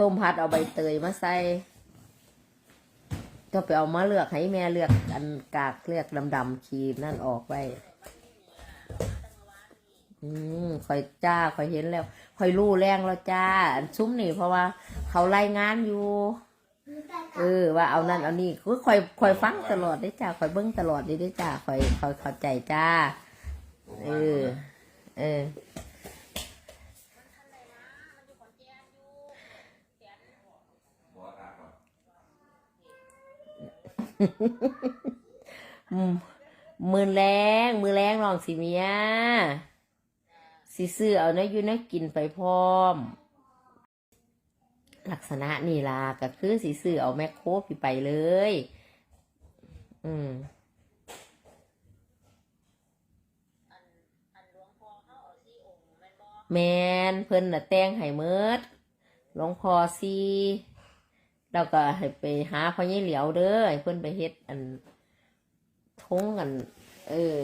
ต้มพัดเอาใบเตยมาใส่ก็ไปเอามาเลือกให้แม่เลือกอันกากเลือกดำๆขีดนั่นออกไว้อืมคอยจ้าคอยเห็นแล้วคอยรู้แรงแล้วจ้า อันซุ้มนี่เพราะว่า เขาไล่งานอยู่ เออ ว่าเอานั่นเอานี่คือคอยคอยฟังตลอดได้จ้าคอยเบิ้งตลอดได้ได้จ้าคอยคอยเข้าใจจ้า เออ เออ มือแรงมือแรงลองสิเมียสิซื้อเอาเนื้อยู่เนื้อกินไปพร้อม ลักษณะนี่ล่ะก็คือสิซื้อเอาแมคโครพี่ไปเลย อืมแมนเพิ่นน่ะแต่งให้เมิดหลวงพ่อซี แล้วก็ให้ไปหาพ่อใหญ่เหลียวเด้อให้เพิ่นไปเฮ็ดอันทงกัน เออ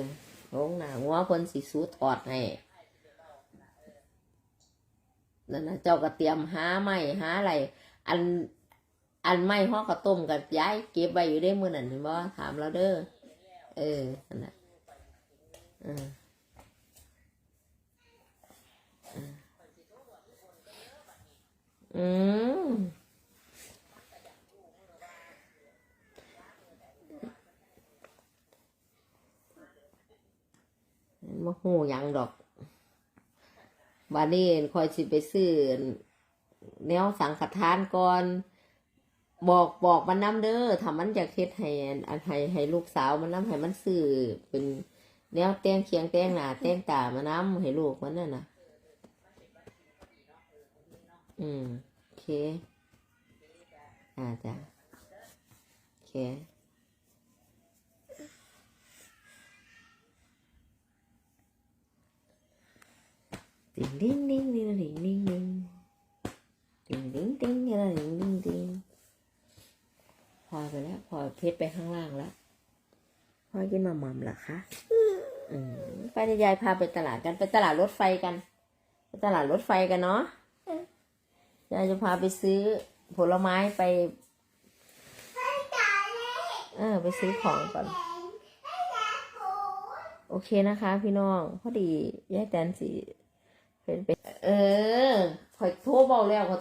ทงหนางัวเพิ่นสิสูถอดให้นั่นนะเจ้าก็เตรียมหาไม้หาอะไร อัน อันไม้ห่อกระต้มกับย้ายเก็บไว้อยู่ได้มือนั้นเห็นบ่ถามเราเด้อเออนั่นน่ะอออืม มา หูยังดอกบาดนี้คอยสิไปซื้อแนวสังฆทานก่อน บอกบอกมันน้ำเด้อทำมันอยากเฮ็ดให้อันให้ให้ลูกสาวมันน้ำให้มันซื้อเป็นแนวแต่งเคียงแต่งหนาแต่งตามาน้ำให้ลูกมันน่ะนะอืมโอเค อ่าจ้ะโอเค ดิงดิงดิงดิงดิงดิงดิงดิงดิงดิงดิงดิงดิงพอไปแล้ว พอเพชรไปข้างล่างแล้วพอกินมาม่ำเหรอคะอืมไปเดี๋ยายพาไปตลาดกันไปตลาดรถไฟกันไปตลาดรถไฟกันเนาะยายจะพาไปซื้อผลไม้ไปเออไปซื้อของก่อนโอเคนะคะ พี่น้อง พอดียายแตนสี เป็นเป็นเออคอยโทรบอกแล้วก็